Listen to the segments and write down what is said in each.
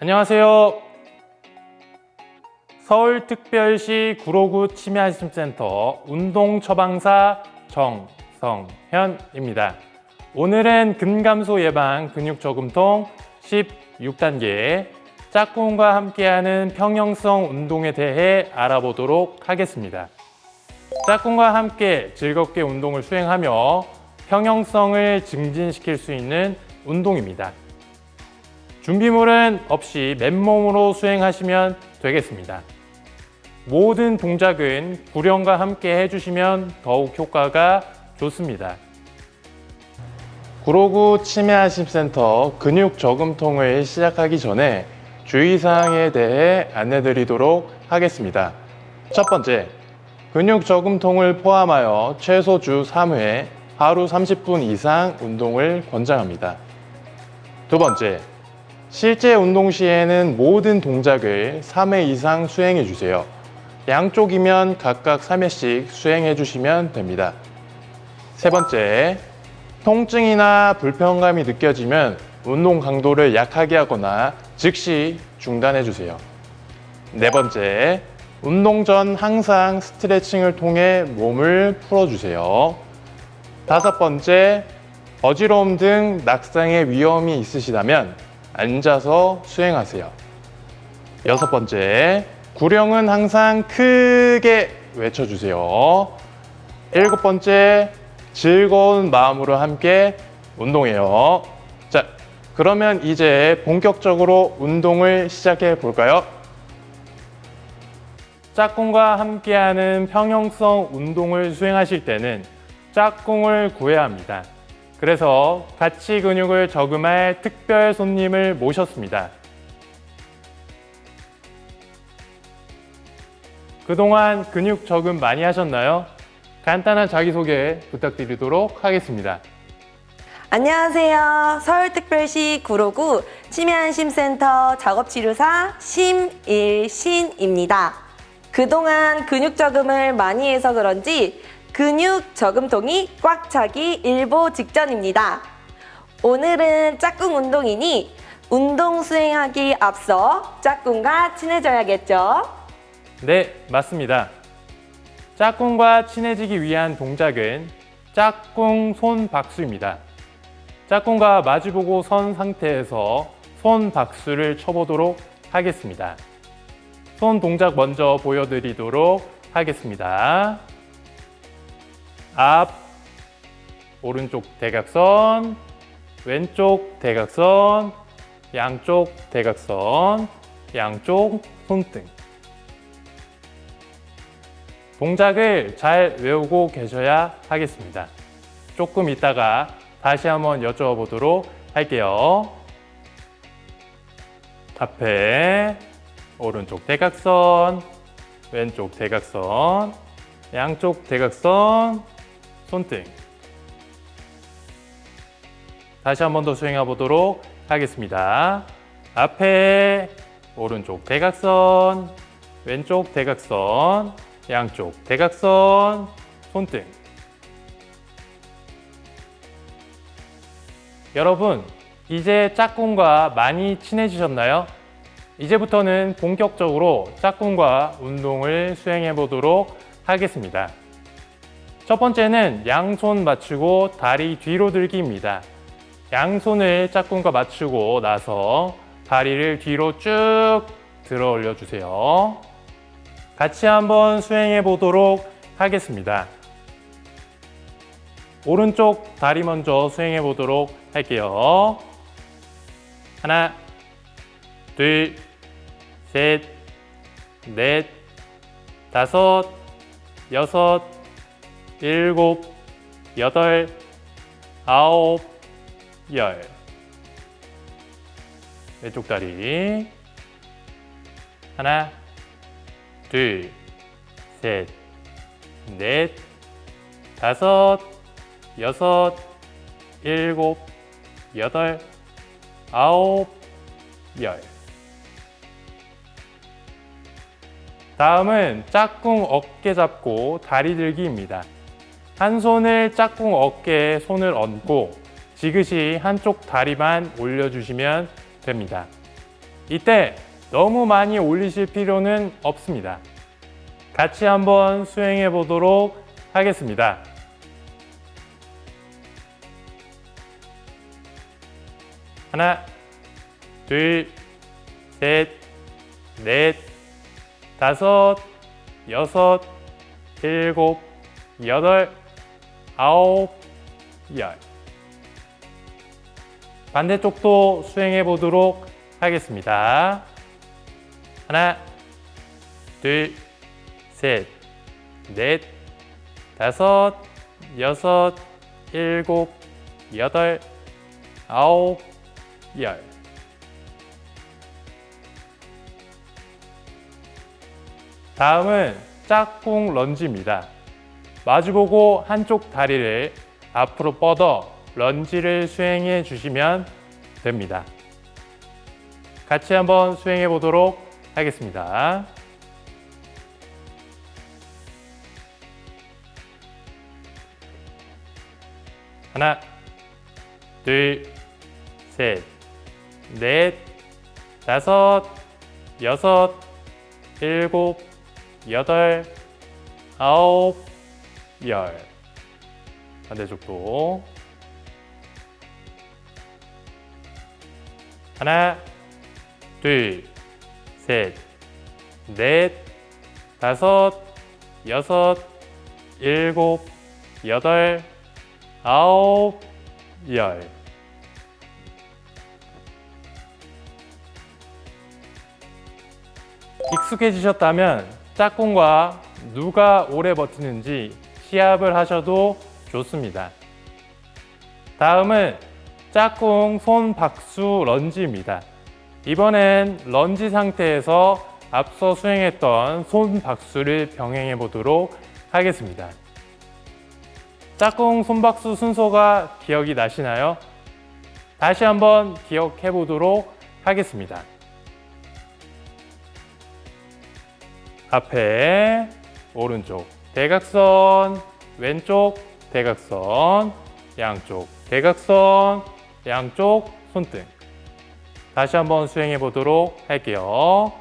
안녕하세요. 서울특별시 구로구 치매안심센터 운동처방사 정성현입니다. 오늘은 근감소 예방 근육 저금통 16단계 짝꿍과 함께하는 평형성 운동에 대해 알아보도록 하겠습니다. 짝꿍과 함께 즐겁게 운동을 수행하며 평형성을 증진시킬 수 있는 운동입니다. 준비물은 없이 맨몸으로 수행하시면 되겠습니다. 모든 동작은 구령과 함께 해주시면 더욱 효과가 좋습니다. 구로구 치매안심센터 근육 저금통을 시작하기 전에 주의사항에 대해 안내드리도록 하겠습니다. 첫 번째, 근육 저금통을 포함하여 최소 주 3회 하루 30분 이상 운동을 권장합니다. 두 번째, 실제 운동 시에는 모든 동작을 3회 이상 수행해 주세요. 양쪽이면 각각 3회씩 수행해 주시면 됩니다. 세 번째, 통증이나 불편감이 느껴지면 운동 강도를 약하게 하거나 즉시 중단해 주세요. 네 번째, 운동 전 항상 스트레칭을 통해 몸을 풀어주세요. 다섯 번째, 어지러움 등 낙상의 위험이 있으시다면 앉아서 수행하세요. 여섯 번째, 구령은 항상 크게 외쳐주세요. 일곱 번째, 즐거운 마음으로 함께 운동해요. 자, 그러면 이제 본격적으로 운동을 시작해 볼까요? 짝꿍과 함께하는 평형성 운동을 수행하실 때는 짝꿍을 구해야 합니다. 그래서 가치 근육을 저금할 특별 손님을 모셨습니다. 그동안 근육 저금 많이 하셨나요? 간단한 자기소개 부탁드리도록 하겠습니다. 안녕하세요. 서울특별시 구로구 치매안심센터 작업치료사 심일신입니다. 그동안 근육 저금을 많이 해서 그런지 근육 저금통이 꽉 차기 일보 직전입니다. 오늘은 짝꿍 운동이니 운동 수행하기 앞서 짝꿍과 친해져야겠죠? 네, 맞습니다. 짝꿍과 친해지기 위한 동작은 짝꿍 손 박수입니다. 짝꿍과 마주보고 선 상태에서 손 박수를 쳐보도록 하겠습니다. 손 동작 먼저 보여드리도록 하겠습니다. 앞, 오른쪽 대각선, 왼쪽 대각선, 양쪽 대각선, 양쪽 손등. 동작을 잘 외우고 계셔야 하겠습니다. 조금 있다가 다시 한번 여쭤보도록 할게요. 앞에 오른쪽 대각선, 왼쪽 대각선, 양쪽 대각선, 손등. 다시 한 번 더 수행해 보도록 하겠습니다. 앞에 오른쪽 대각선, 왼쪽 대각선, 양쪽 대각선, 손등. 여러분, 이제 짝꿍과 많이 친해지셨나요? 이제부터는 본격적으로 짝꿍과 운동을 수행해 보도록 하겠습니다. 첫 번째는 양손 맞추고 다리 뒤로 들기입니다. 양손을 짝꿍과 맞추고 나서 다리를 뒤로 쭉 들어 올려 주세요. 같이 한번 수행해 보도록 하겠습니다. 오른쪽 다리 먼저 수행해 보도록 할게요. 하나, 둘, 셋, 넷, 다섯, 여섯, 일곱, 여덟, 아홉, 열. 왼쪽 다리. 하나, 둘, 셋, 넷, 다섯, 여섯, 일곱, 여덟, 아홉, 열. 다음은 짝꿍 어깨 잡고 다리 들기입니다. 한 손을 짝꿍 어깨에 손을 얹고 지그시 한쪽 다리만 올려주시면 됩니다. 이때 너무 많이 올리실 필요는 없습니다. 같이 한번 수행해 보도록 하겠습니다. 하나, 둘, 셋, 넷, 다섯, 여섯, 일곱, 여덟, 아홉, 열. 반대쪽도 수행해 보도록 하겠습니다. 하나, 둘, 셋, 넷, 다섯, 여섯, 일곱, 여덟, 아홉, 열. 다음은 짝꿍 런지입니다. 마주보고 한쪽 다리를 앞으로 뻗어 런지를 수행해 주시면 됩니다. 같이 한번 수행해 보도록 하겠습니다. 하나, 둘, 셋, 넷, 다섯, 여섯, 일곱, 여덟, 아홉, 열. 반대쪽도. 하나, 둘, 셋, 넷, 다섯, 여섯, 일곱, 여덟, 아홉, 열. 익숙해지셨다면 짝꿍과 누가 오래 버티는지 시합을 하셔도 좋습니다. 다음은 짝꿍 손 박수 런지입니다. 이번엔 런지 상태에서 앞서 수행했던 손 박수를 병행해 보도록 하겠습니다. 짝꿍 손박수 순서가 기억이 나시나요? 다시 한번 기억해 보도록 하겠습니다. 앞에 오른쪽 대각선, 왼쪽 대각선, 양쪽 대각선, 양쪽 손등. 다시 한번 수행해 보도록 할게요.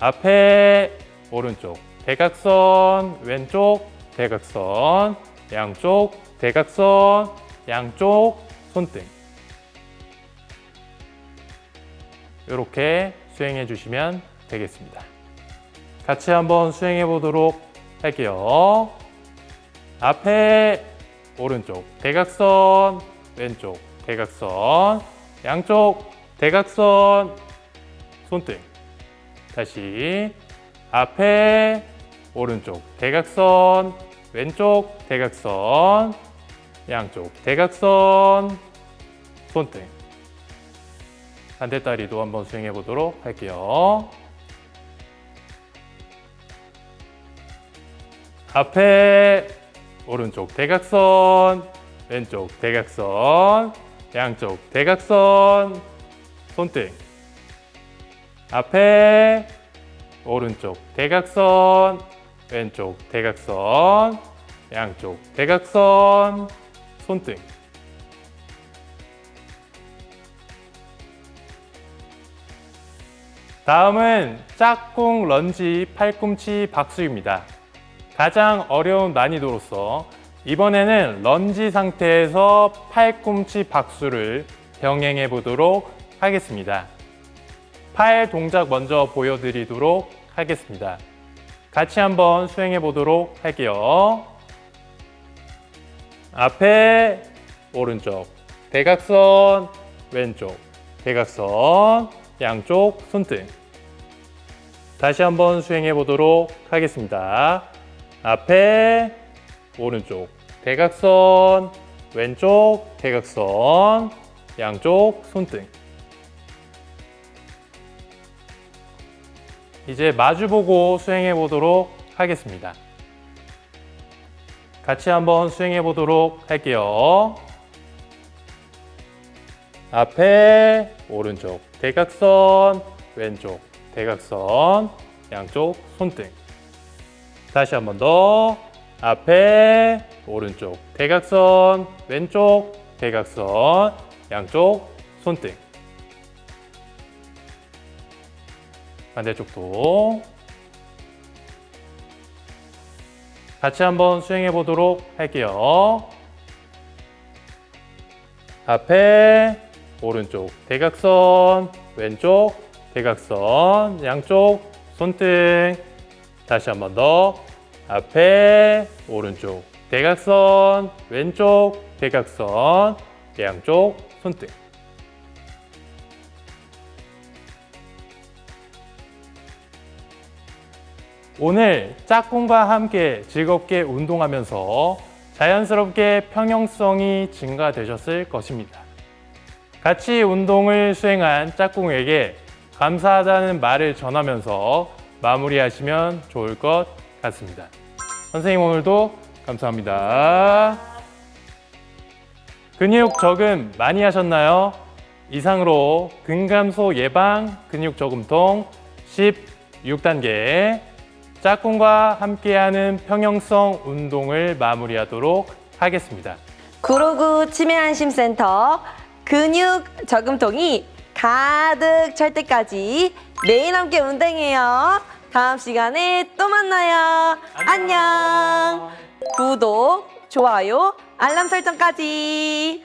앞에 오른쪽 대각선, 왼쪽 대각선, 양쪽 대각선, 양쪽 손등. 이렇게 수행해 주시면 되겠습니다. 같이 한번 수행해 보도록 할게요. 앞에 오른쪽 대각선, 왼쪽 대각선, 양쪽 대각선, 손등. 다시 앞에 오른쪽 대각선, 왼쪽 대각선, 양쪽 대각선, 손등. 반대다리도 한번 수행해 보도록 할게요. 앞에 오른쪽 대각선, 왼쪽 대각선, 양쪽 대각선, 손등. 앞에 오른쪽 대각선, 왼쪽 대각선, 양쪽 대각선, 손등. 다음은 짝꿍 런지 팔꿈치 박수입니다. 가장 어려운 난이도로서 이번에는 런지 상태에서 팔꿈치 박수를 병행해 보도록 하겠습니다. 팔 동작 먼저 보여드리도록 하겠습니다. 같이 한번 수행해 보도록 할게요. 앞에 오른쪽 대각선 왼쪽 대각선 양쪽 손등 다시 한번 수행해 보도록 하겠습니다. 앞에 오른쪽 대각선 왼쪽 대각선 양쪽 손등 이제 마주보고 수행해 보도록 하겠습니다. 같이 한번 수행해 보도록 할게요. 앞에 오른쪽 대각선 왼쪽 대각선 양쪽 손등 다시 한 번 더. 앞에 오른쪽 대각선 왼쪽 대각선 양쪽 손등. 반대쪽도. 같이 한번 수행해 보도록 할게요. 앞에 오른쪽 대각선, 왼쪽 대각선, 양쪽 손등 다시 한 번 더 앞에 오른쪽 대각선, 왼쪽 대각선, 양쪽 손등 오늘 짝꿍과 함께 즐겁게 운동하면서 자연스럽게 평형성이 증가되셨을 것입니다. 같이 운동을 수행한 짝꿍에게 감사하다는 말을 전하면서 마무리하시면 좋을 것 같습니다. 선생님 오늘도 감사합니다. 근육 저금 많이 하셨나요? 이상으로 근감소 예방 근육 저금통 16단계 짝꿍과 함께하는 평형성 운동을 마무리하도록 하겠습니다. 구로구 치매안심센터 근육 저금통이 가득 찰 때까지 매일 함께 운동해요. 다음 시간에 또 만나요. 안녕. 구독, 좋아요, 알람 설정까지.